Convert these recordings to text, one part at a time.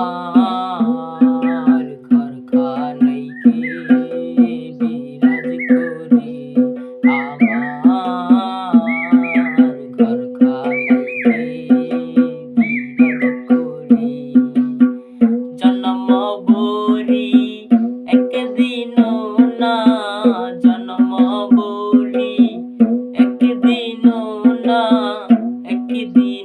আমার ঘরখানাইকে বিরাজ করে আমার ঘরখানাইকে বিরাজ করে। জন্ম বরি একদিন না, জন্ম বলি একদিন না, একদিন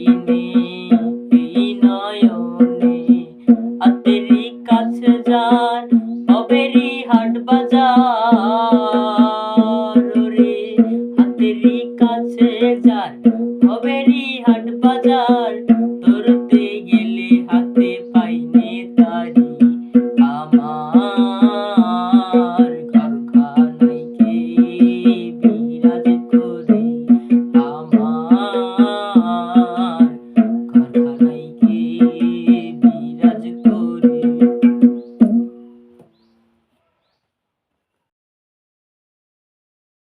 পাইনে এই নয়নে। হাতেরই কাছে যার হবেরই হাট বাজার রে হাতেরই কাছে হাট বাজার